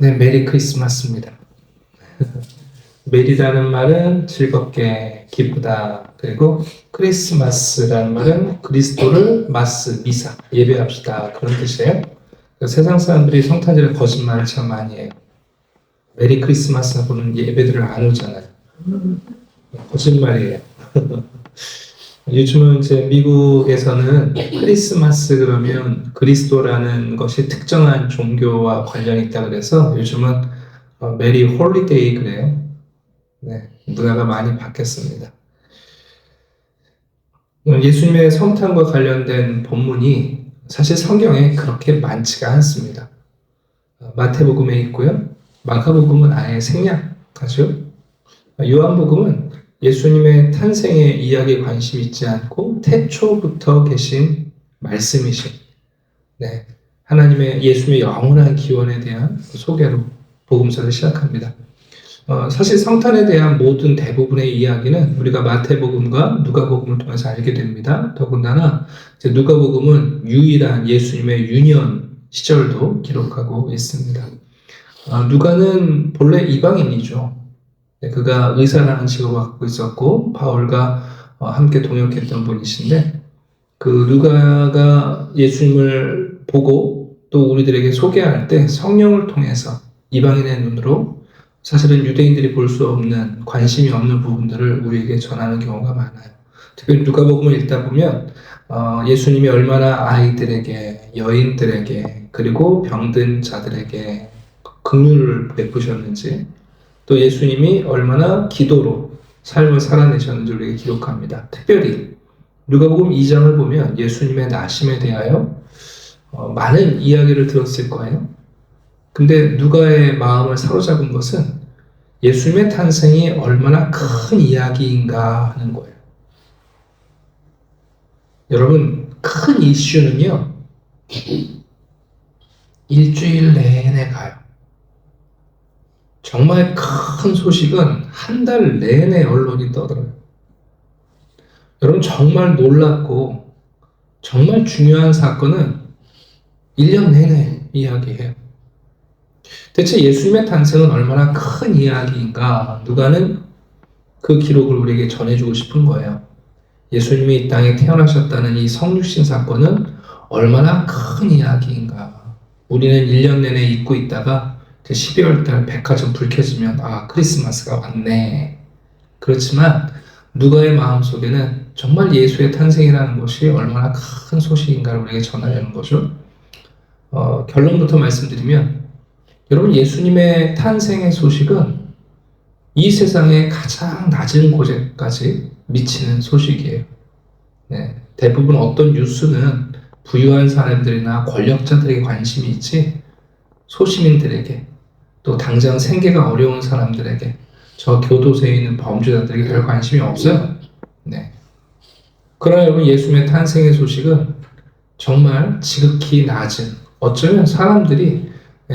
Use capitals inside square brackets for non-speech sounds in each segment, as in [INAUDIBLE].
네, 메리 크리스마스입니다. [LAUGHS] 메리라는 말은 즐겁게 기쁘다. 그리고 크리스마스라는 말은 그리스도를 마스 미사 예배합시다 그런 뜻이에요. 세상 사람들이 성탄절에 거짓말을 참 많이 해요. 메리 크리스마스 하고는 예배들을 안 오잖아요. 거짓말이에요. [LAUGHS] 요즘은 이제 미국에서는 크리스마스 그러면 그리스도라는 것이 특정한 종교와 관련이 있다 그래서 요즘은 어, 메리 홀리데이 그래요. 네, 문화가 많이 바뀌었습니다. 예수님의 성탄과 관련된 본문이 사실 성경에 그렇게 많지가 않습니다. 어, 마태복음에 있고요. 마가복음은 아예 생략하죠. 요한복음은 예수님의 탄생의 이야기에 관심 있지 않고 태초부터 계신 말씀이신 네, 하나님의 예수님의 영원한 기원에 대한 소개로 복음서를 시작합니다. 어, 사실 성탄에 대한 모든 대부분의 이야기는 우리가 마태복음과 누가복음을 통해서 알게 됩니다. 더군다나 누가복음은 유일한 예수님의 유년 시절도 기록하고 있습니다. 어, 누가는 본래 이방인이죠. 네, 그가 의사라는 직업을 갖고 있었고 바울과 어, 함께 동역했던 분이신데 그 누가가 예수님을 보고 또 우리들에게 소개할 때 성령을 통해서 이방인의 눈으로 사실은 유대인들이 볼 수 없는 관심이 없는 부분들을 우리에게 전하는 경우가 많아요. 특별히 누가복음을 읽다 보면 어, 예수님이 얼마나 아이들에게 여인들에게 그리고 병든 자들에게 긍휼을 베푸셨는지 또 예수님이 얼마나 기도로 삶을 살아내셨는지 우리에게 기록합니다. 특별히 누가복음 2장을 보면 예수님의 나심에 대하여 어, 많은 이야기를 들었을 거예요. 근데 누가의 마음을 사로잡은 것은 예수님의 탄생이 얼마나 큰 이야기인가 하는 거예요. 여러분, 큰 이슈는요, 일주일 내내 가요. 정말 큰 소식은 한 달 내내 언론이 떠들어요. 여러분 정말 놀랍고 정말 중요한 사건은 1년 내내 이야기해요. 대체 예수님의 탄생은 얼마나 큰 이야기인가 누가는 그 기록을 우리에게 전해주고 싶은 거예요. 예수님이 이 땅에 태어나셨다는 이 성육신 사건은 얼마나 큰 이야기인가. 우리는 1년 내내 잊고 있다가 12월 달 백화점 불 켜지면 아 크리스마스가 왔네. 그렇지만 누가의 마음 속에는 정말 예수의 탄생이라는 것이 얼마나 큰 소식인가를 우리에게 전하려는 거죠. 어, 결론부터 말씀드리면 여러분 예수님의 탄생의 소식은 이 세상의 가장 낮은 곳에까지 미치는 소식이에요. 네, 대부분 어떤 뉴스는 부유한 사람들이나 권력자들에게 관심이 있지 소시민들에게 또 당장 생계가 어려운 사람들에게 저 교도소에 있는 범죄자들에게 별 관심이 없어요. 네. 그러나 여러분 예수님의 탄생의 소식은 정말 지극히 낮은 어쩌면 사람들이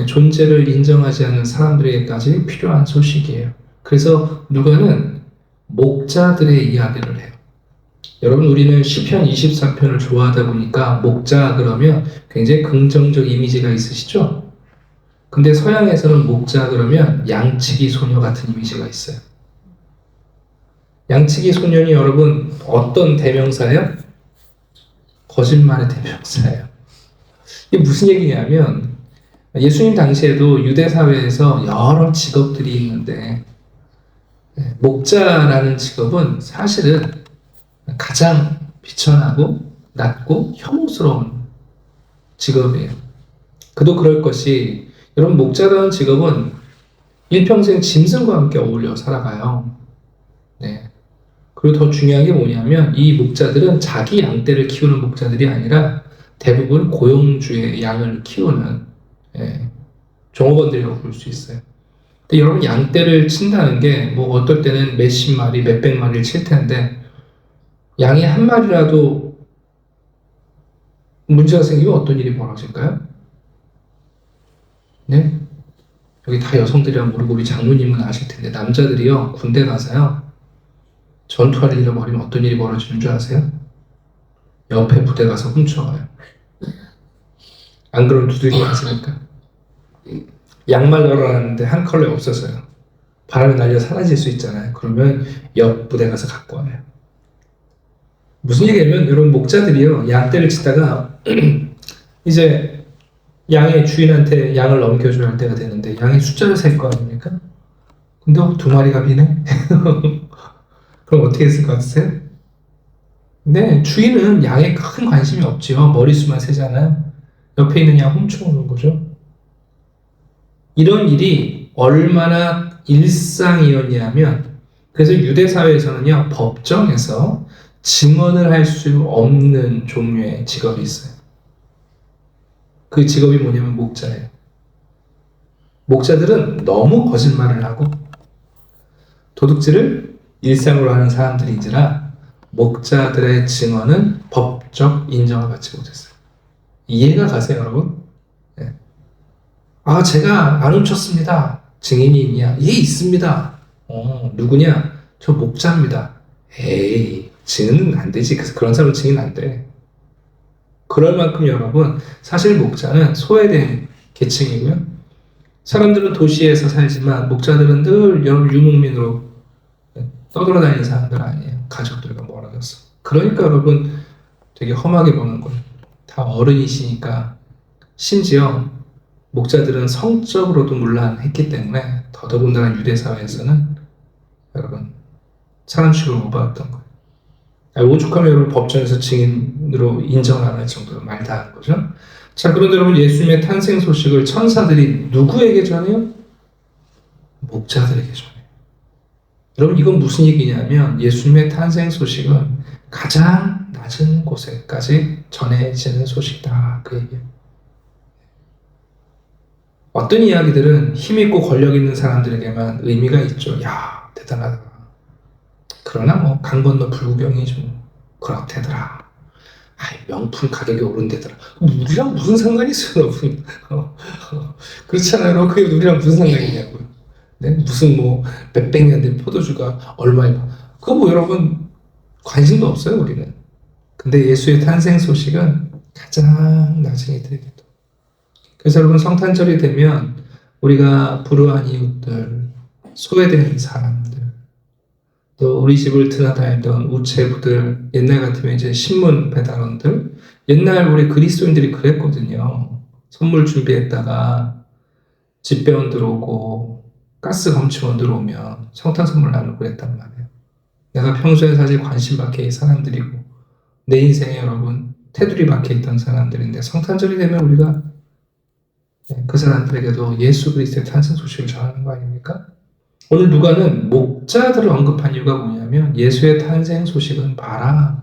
존재를 인정하지 않는 사람들에게까지 필요한 소식이에요. 그래서 누가는 목자들의 이야기를 해요. 여러분 우리는 시편 23편을 좋아하다 보니까 목자 그러면 굉장히 긍정적 이미지가 있으시죠? 근데 서양에서는 목자 그러면 양치기 소녀 같은 이미지가 있어요. 양치기 소년이 여러분 어떤 대명사예요? 거짓말의 대명사예요. 이게 무슨 얘기냐면 예수님 당시에도 유대 사회에서 여러 직업들이 있는데 네, 목자라는 직업은 사실은 가장 비천하고 낮고 혐오스러운 직업이에요. 그도 그럴 것이 여러분 목자라는 직업은 일평생 짐승과 함께 어울려 살아가요. 네. 그리고 더 중요한 게 뭐냐면 이 목자들은 자기 양떼를 키우는 목자들이 아니라 대부분 고용주의 양을 키우는 예, 종업원들이라고 볼 수 있어요. 근데 여러분 양떼를 친다는 게 뭐 어떨 때는 몇십 마리, 몇백 마리를 칠 텐데 양이 한 마리라도 문제가 생기면 어떤 일이 벌어질까요? 네? 여기 다 여성들이라 모르고 우리 장로님은 아실 텐데 남자들이요 군대 가서요 전투화를 잃어버리면 어떤 일이 벌어지는 줄 아세요? 옆에 부대 가서 훔쳐가요. 안 그러면 두들겨 맞으니까. 양말 널어놨는데 한 컬러 없어서요. 바람에 날려 사라질 수 있잖아요. 그러면 옆 부대 가서 갖고 와요. 무슨 얘기냐면 여러분 목자들이요 양떼를 치다가 [CLEARS THROAT] 이제 양의 주인한테 양을 넘겨줘야 할 때가 되는데 양의 숫자를 셀 거 아닙니까? 근데 어, 두 마리가 비네? [LAUGHS] 그럼 어떻게 했을 것 같으세요? 네, 주인은 양에 큰 관심이 없지요. 머리수만 세잖아요. 옆에 있는 양 훔쳐오는 거죠. 이런 일이 얼마나 일상이었냐면, 그래서 유대 사회에서는요, 법정에서 증언을 할 수 없는 종류의 직업이 있어요. 그 직업이 뭐냐면 목자예요. 목자들은 너무 거짓말을 하고 도둑질을 일상으로 하는 사람들인지라 목자들의 증언은 법적 인정을 받지 못했어요. 이해가 가세요, 여러분? 네. 아, 제가 안 훔쳤습니다. 증인이 있냐? 예, 있습니다. 어, 누구냐? 저 목자입니다. 에이, 증인은 안 되지. 그래서 그런 사람은 증인 안 돼. 그럴 만큼 여러분, 사실 목자는 소외된 계층이고요. 사람들은 도시에서 살지만 목자들은 늘 여러분 유목민으로 떠돌아다니는 사람들 아니에요. 가족들과 멀어졌어. 그러니까 여러분 되게 험하게 보는 거예요. 다 어른이시니까 심지어 목자들은 성적으로도 문란했기 때문에 더더군다나 유대 사회에서는 여러분 사람 취급을 못 받았던 거예요. 아니, 오죽하면 여러분 법정에서 증인으로 인정을 안 할 정도로 말다한 거죠. 자, 그런데 여러분 예수님의 탄생 소식을 천사들이 누구에게 전해요? 목자들에게 전해요. 여러분 이건 무슨 얘기냐면 예수님의 탄생 소식은 가장 낮은 곳에까지 전해지는 소식이다. 그 얘기예요. 어떤 이야기들은 힘 있고 권력 있는 사람들에게만 의미가 있죠. 야, 대단하다. 그러나 뭐 강 건너 불구경이 좀 그렇대더라. 아이, 명품 가격이 오른대더라. 우리랑 무슨 상관이 있어요, 여러분? 어, 어, 그렇잖아요. 그게 우리랑 무슨 상관이 있냐고요. 네? 무슨 뭐 몇백 년 된 포도주가 얼마에 파- 그거 뭐 여러분 관심도 없어요, 우리는. 근데 예수의 탄생 소식은 가장 낮은 이들에게도. 그래서 여러분 성탄절이 되면 우리가 불우한 이웃들, 소외된 사람들, 또 우리 집을 드나다니던 우체부들, 옛날 같으면 이제 신문 배달원들, 옛날 우리 그리스도인들이 그랬거든요. 선물 준비했다가 집배원 들어오고 가스 검침원 들어오면 성탄 선물 나누고 그랬단 말이에요. 내가 평소에 사실 관심 밖에 사람들이고 내 인생에 여러분 테두리 밖에 있던 사람들인데 성탄절이 되면 우리가 네, 그 사람들에게도 예수 그리스도의 탄생 소식을 전하는 거 아닙니까? 오늘 누가는 목자들을 언급한 이유가 뭐냐면 예수의 탄생 소식은 봐라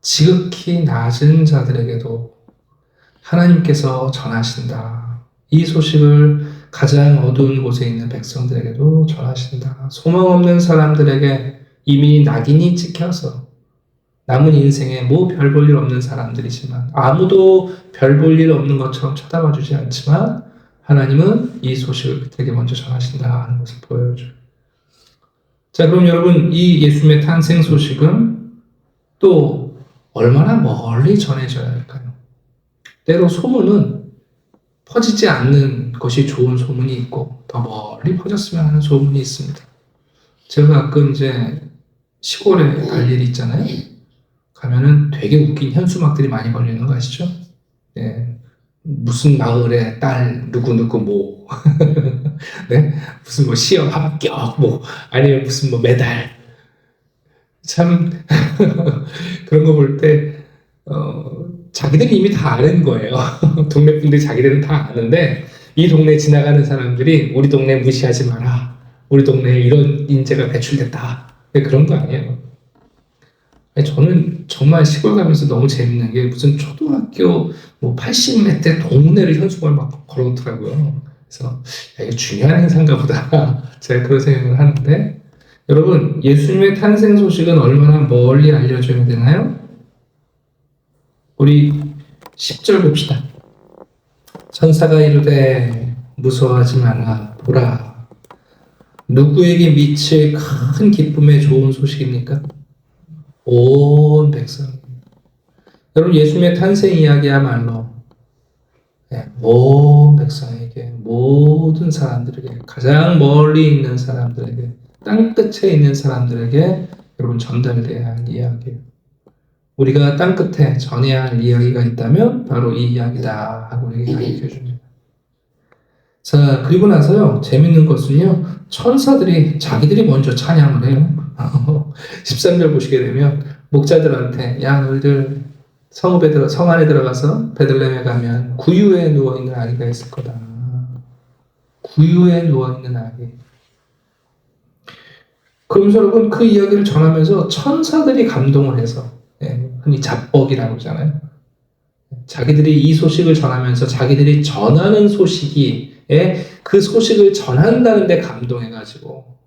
지극히 낮은 자들에게도 하나님께서 전하신다. 이 소식을 가장 어두운 곳에 있는 백성들에게도 전하신다. 소망 없는 사람들에게 이미 낙인이 찍혀서 남은 인생에 뭐 별 볼 일 없는 사람들이지만 아무도 별 볼 일 없는 것처럼 쳐다봐 주지 않지만 하나님은 이 소식을 그들에게 먼저 전하신다 하는 것을 보여줘요. 자, 그럼 여러분 이 예수님의 탄생 소식은 또 얼마나 멀리 전해져야 할까요? 때로 소문은 퍼지지 않는 것이 좋은 소문이 있고 더 멀리 퍼졌으면 하는 소문이 있습니다. 제가 가끔 이제 시골에 갈 일이 있잖아요. 가면은 되게 웃긴 현수막들이 많이 걸리는 거 아시죠? 네. 무슨 마을에 딸 누구 누구 뭐, [LAUGHS] 네 무슨 뭐 시험 합격 뭐 아니면 무슨 뭐 메달 참 [LAUGHS] 그런 거 볼때 어, 자기들이 이미 다 아는 거예요. [LAUGHS] 동네 분들이 자기들은 다 아는데 이 동네 지나가는 사람들이 우리 동네 무시하지 마라. 우리 동네에 이런 인재가 배출됐다. 네, 그런 거 아니에요. 저는 정말 시골 가면서 너무 재밌는 게 무슨 초등학교 뭐 80몇 대 동네를 현수막을 막 걸어놓더라고요. 그래서 야, 이게 중요한 행사인가 보다. [LAUGHS] 제가 그런 생각을 하는데 여러분 예수님의 탄생 소식은 얼마나 멀리 알려져야 되나요? 우리 10절 봅시다. 천사가 이르되 무서워하지 말라 보라 누구에게 미칠 큰 기쁨의 좋은 소식입니까? 온 백성. 여러분 예수님의 탄생 이야기야말로 네, 온 백성에게 모든 사람들에게 가장 멀리 있는 사람들에게 땅 끝에 있는 사람들에게 여러분 전달돼야 할 이야기예요. 우리가 땅 끝에 전해야 할 이야기가 있다면 바로 이 이야기다 하고 우리에게 가르쳐 줍니다. 자 그리고 나서요 재밌는 것은요 천사들이 자기들이 먼저 찬양을 해요. 13절 [LAUGHS] 보시게 되면 목자들한테 야 너희들 성읍에 들어 성 안에 들어가서 베들레헴에 가면 구유에 누워 있는 아기가 있을 거다. 구유에 누워 있는 아기. 여러분 그 이야기를 전하면서 천사들이 감동을 해서 예, 흔히 잡벅이라고 하잖아요. 자기들이 이 소식을 전하면서 자기들이 전하는 소식이 그 소식을 전한다는데 감동해가지고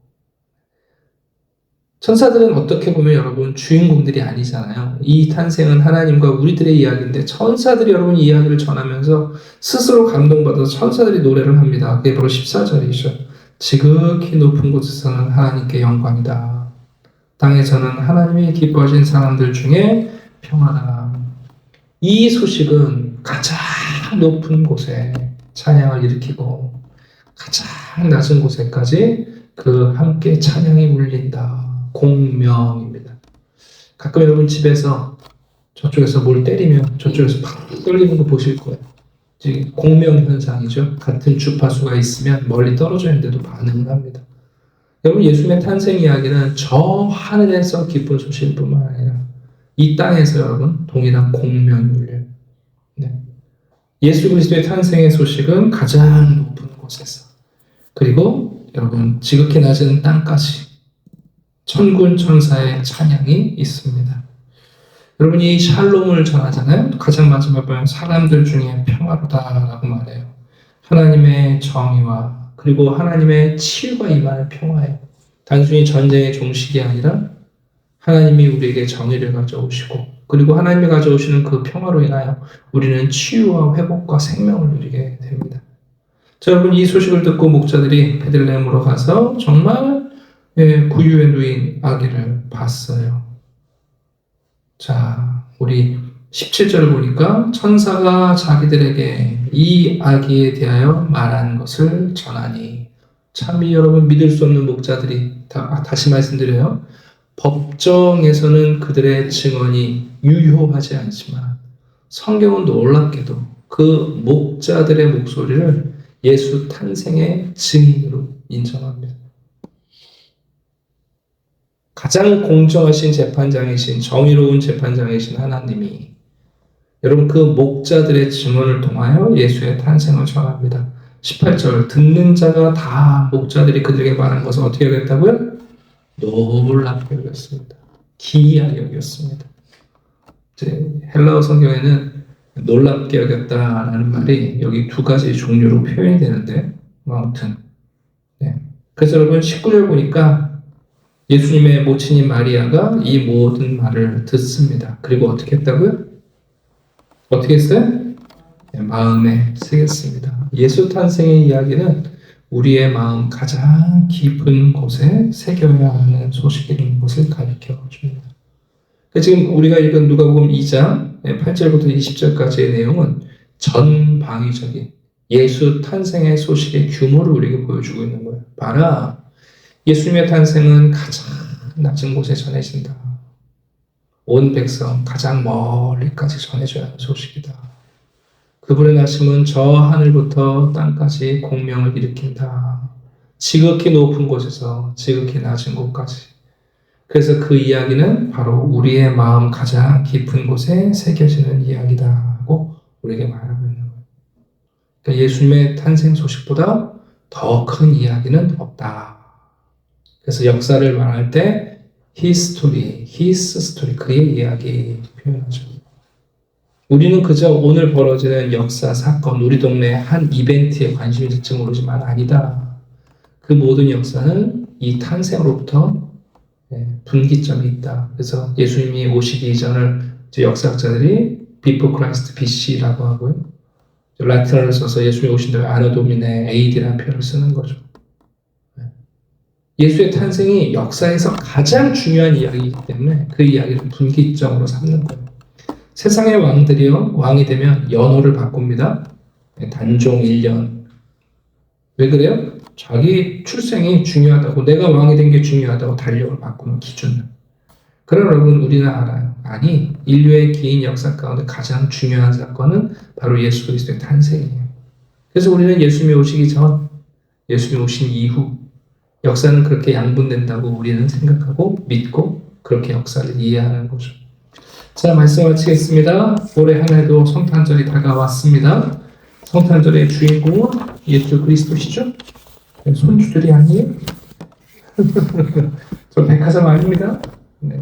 천사들은 어떻게 보면 여러분 주인공들이 아니잖아요. 이 탄생은 하나님과 우리들의 이야기인데 천사들이 여러분 이야기를 전하면서 스스로 감동받아서 천사들이 노래를 합니다. 그게 바로 14절이죠. 지극히 높은 곳에서는 하나님께 영광이다. 땅에서는 하나님이 기뻐하신 사람들 중에 평화다. 이 소식은 가장 높은 곳에 찬양을 일으키고 가장 낮은 곳에까지 그 함께 찬양이 울린다. 공명입니다. 가끔 여러분 집에서 저쪽에서 뭘 때리면 저쪽에서 팍 떨리는 거 보실 거예요. 즉 공명 현상이죠. 같은 주파수가 있으면 멀리 떨어져 있는데도 반응을 합니다. 여러분 예수님의 탄생 이야기는 저 하늘에서 기쁜 소식뿐만 아니라 이 땅에서 여러분 동일한 공명이 울려요. 네. 예수 그리스도의 탄생의 소식은 가장 높은 곳에서 그리고 여러분 지극히 낮은 땅까지 천군 천사의 찬양이 있습니다. 여러분이 샬롬을 전하잖아요. 가장 마지막 보면 사람들 중에 평화로다라고 말해요. 하나님의 정의와 그리고 하나님의 치유가 임하는 평화예요. 단순히 전쟁의 종식이 아니라 하나님이 우리에게 정의를 가져오시고 그리고 하나님이 가져오시는 그 평화로 인하여 우리는 치유와 회복과 생명을 누리게 됩니다. 자, 여러분 이 소식을 듣고 목자들이 베들레헴으로 가서 정말 예, 구유에 누인 아기를 봤어요. 자, 우리 17절을 보니까 천사가 자기들에게 이 아기에 대하여 말한 것을 전하니 참이 여러분 믿을 수 없는 목자들이 다, 아, 다시 말씀드려요. 법정에서는 그들의 증언이 유효하지 않지만 성경은 놀랍게도 그 목자들의 목소리를 예수 탄생의 증인으로 인정합니다. 가장 공정하신 재판장이신 정의로운 재판장이신 하나님이 여러분 그 목자들의 증언을 통하여 예수의 탄생을 전합니다. 18절 듣는 자가 다 목자들이 그들에게 말한 것을 어떻게 여겼다고요? 놀랍게 여겼습니다. 기이하게 여겼습니다. 헬라어 성경에는 놀랍게 여겼다라는 말이 여기 두 가지 종류로 표현이 되는데 뭐 아무튼 네. 그래서 여러분 19절 보니까 예수님의 모친인 마리아가 이 모든 말을 듣습니다. 그리고 어떻게 했다고요? 어떻게 했어요? 네, 마음에 새겼습니다. 예수 탄생의 이야기는 우리의 마음 가장 깊은 곳에 새겨야 하는 소식인 것을 가르쳐 줍니다. 지금 우리가 읽은 누가복음 2장 8절부터 20절까지의 내용은 전방위적인 예수 탄생의 소식의 규모를 우리에게 보여주고 있는 거예요. 봐라, 예수님의 탄생은 가장 낮은 곳에 전해진다. 온 백성 가장 멀리까지 전해져야 하는 소식이다. 그분의 나심은 저 하늘부터 땅까지 공명을 일으킨다. 지극히 높은 곳에서 지극히 낮은 곳까지. 그래서 그 이야기는 바로 우리의 마음 가장 깊은 곳에 새겨지는 이야기다고 우리에게 말하고 있는 거예요. 그러니까 예수님의 탄생 소식보다 더 큰 이야기는 없다. 그래서 역사를 말할 때 history, his story, 그의 이야기 표현하죠. 우리는 그저 오늘 벌어지는 역사, 사건, 우리 동네 한 이벤트에 관심이 있을지 모르지만 아니다. 그 모든 역사는 이 탄생으로부터 예, 분기점이 있다. 그래서 예수님이 오시기 이전을 역사학자들이 before Christ BC라고 하고요. 라틴어를 써서 예수님이 오신 다음에 아노도미네 AD라는 표현을 쓰는 거죠. 예수의 탄생이 역사에서 가장 중요한 이야기이기 때문에 그 이야기를 분기점으로 삼는 거예요. 세상의 왕들이요, 왕이 되면 연호를 바꿉니다. 단종 1년, 왜 그래요? 자기 출생이 중요하다고 내가 왕이 된 게 중요하다고 달력을 바꾸는 기준. 그러나 여러분 우리는 알아요. 아니 인류의 긴 역사 가운데 가장 중요한 사건은 바로 예수 그리스도의 탄생이에요. 그래서 우리는 예수님이 오시기 전, 예수님이 오신 이후 역사는 그렇게 양분된다고 우리는 생각하고 믿고 그렇게 역사를 이해하는 거죠. 자 말씀 마치겠습니다. 올해 한 해도 성탄절이 다가왔습니다. 성탄절의 주인공은 예수 그리스도시죠? 손주들이 아니에요? [LAUGHS] 저 백화점 아닙니다. 네.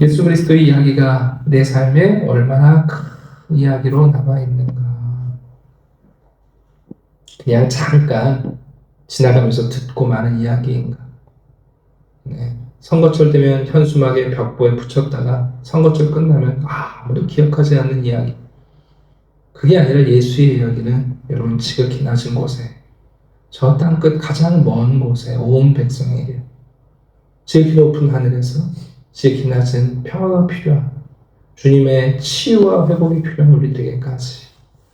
예수 그리스도의 이야기가 내 삶에 얼마나 큰 이야기로 남아 있는가. 그냥 잠깐 지나가면서 듣고 마는 이야기인가. 네. 선거철 되면 현수막에 벽보에 붙였다가 선거철 끝나면 아무도 기억하지 않는 이야기. 그게 아니라 예수의 이야기는 여러분 지극히 낮은 곳에 저 땅 끝 가장 먼 곳에 온 백성에게 지극히 높은 하늘에서 지극히 낮은 평화가 필요한 주님의 치유와 회복이 필요한 우리들에게까지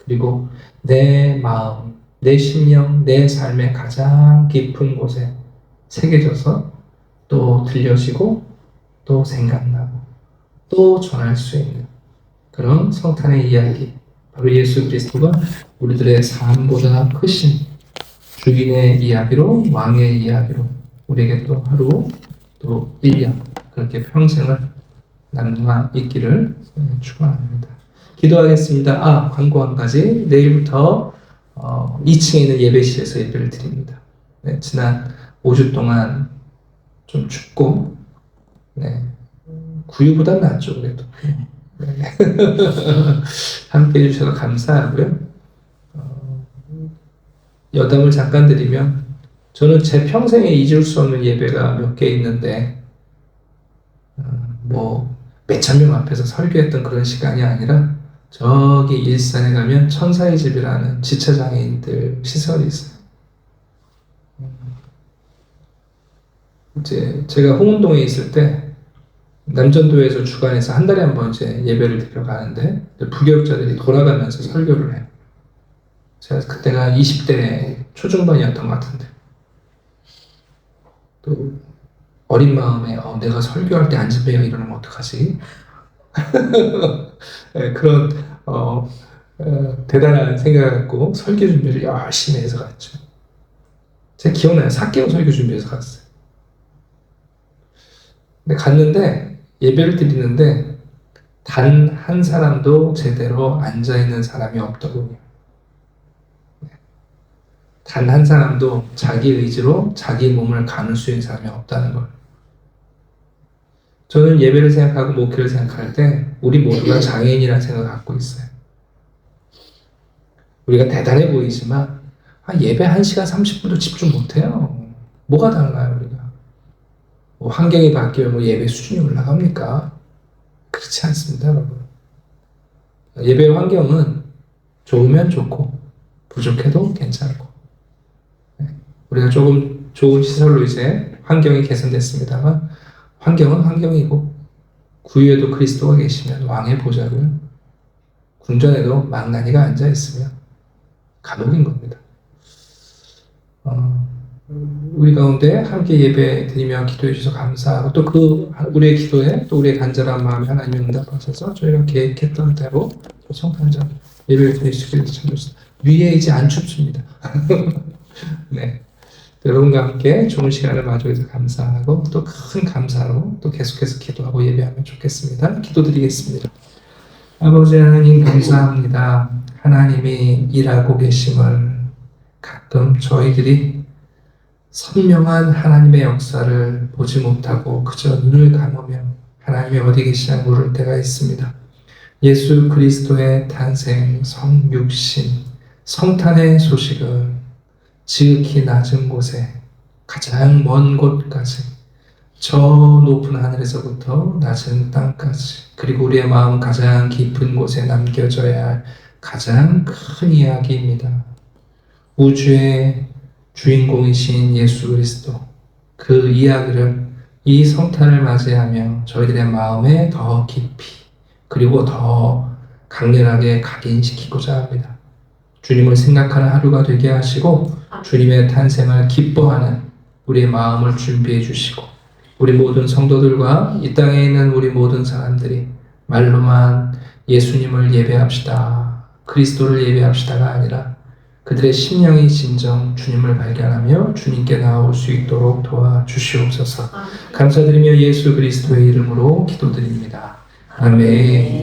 그리고 내 마음, 내 심령, 내 삶의 가장 깊은 곳에 새겨져서 또 들려지고 또 생각나고 또 전할 수 있는 그런 성탄의 이야기 바로 예수 그리스도가 우리들의 삶보다 크신 주인의 이야기로 왕의 이야기로 우리에게 또 하루 또 1년 그렇게 평생을 남아 있기를 축원합니다. 기도하겠습니다. 아 광고 한 가지 내일부터 어, 2층에 있는 예배실에서 예배를 드립니다. 네, 지난 5주 동안 좀 춥고 네, 구유보다 낫죠 그래도 네. [LAUGHS] 함께 해주셔서 감사하고요. 어, 여담을 잠깐 드리면 저는 제 평생에 잊을 수 없는 예배가 몇 개 있는데 어, 뭐 몇천 명 앞에서 설교했던 그런 시간이 아니라 저기 일산에 가면 천사의 집이라는 지체장애인들 시설이 있어요. 음, 이제 제가 홍은동에 있을 때 남전도에서 주간에서 한 달에 한 번 이제 예배를 드려 가는데 부교육자들이 돌아가면서 설교를 해요. 제가 그때가 20대 초중반이었던 것 같은데 또 어린 마음에 어, 내가 설교할 때 안진배가 이러면 어떡하지? 네, [LAUGHS] 그런 어, 어, 대단한 생각을 갖고 설교 준비를 열심히 해서 갔죠. 제가 기억나요. 4개월 설교 준비해서 갔어요. 근데 갔는데 예배를 드리는데 단 한 사람도 제대로 앉아 있는 사람이 없더군요. 단 한 사람도 자기 의지로 자기 몸을 가눌 수 있는 사람이 없다는 걸. 저는 예배를 생각하고 목회를 생각할 때 우리 모두가 장애인이라는 생각을 갖고 있어요. 우리가 대단해 보이지만 아, 예배 1시간 30분도 집중 못해요. 뭐가 달라요 우리가? 뭐 환경이 바뀌면 뭐 예배 수준이 올라갑니까? 그렇지 않습니다 여러분. 예배 환경은 좋으면 좋고 부족해도 괜찮고 네. 우리가 조금 좋은 시설로 이제 환경이 개선됐습니다만 환경은 환경이고 구유에도 그리스도가 계시면 왕의 보좌고요. 궁전에도 망나니가 앉아 있으면 감옥인 겁니다. 어, 우리 가운데 함께 예배 드리며 기도해 주셔서 감사하고 또 그 우리의 기도에 또 우리의 간절한 마음에 하나님 응답하셔서 저희가 계획했던 대로 성탄절 예배를 드리시길 참좋습니다. 위에 이제 안 춥습니다. [LAUGHS] 네. 여러분과 함께 좋은 시간을 마주해서 감사하고 또 큰 감사로 또 계속해서 기도하고 예배하면 좋겠습니다. 기도드리겠습니다. 아버지 하나님 감사합니다. 하나님이 일하고 계심을 가끔 저희들이 선명한 하나님의 역사를 보지 못하고 그저 눈을 감으며 하나님이 어디 계시냐 물을 때가 있습니다. 예수 그리스도의 탄생, 성육신, 성탄의 소식을 지극히 낮은 곳에 가장 먼 곳까지 저 높은 하늘에서부터 낮은 땅까지 그리고 우리의 마음 가장 깊은 곳에 남겨져야 할 가장 큰 이야기입니다. 우주의 주인공이신 예수 그리스도 그 이야기를 이 성탄을 맞이하며 저희들의 마음에 더 깊이 그리고 더 강렬하게 각인시키고자 합니다. 주님을 생각하는 하루가 되게 하시고 주님의 탄생을 기뻐하는 우리의 마음을 준비해 주시고 우리 모든 성도들과 이 땅에 있는 우리 모든 사람들이 말로만 예수님을 예배합시다. 그리스도를 예배합시다가 아니라 그들의 심령이 진정 주님을 발견하며 주님께 나올 수 있도록 도와주시옵소서. 감사드리며 예수 그리스도의 이름으로 기도드립니다. 아멘.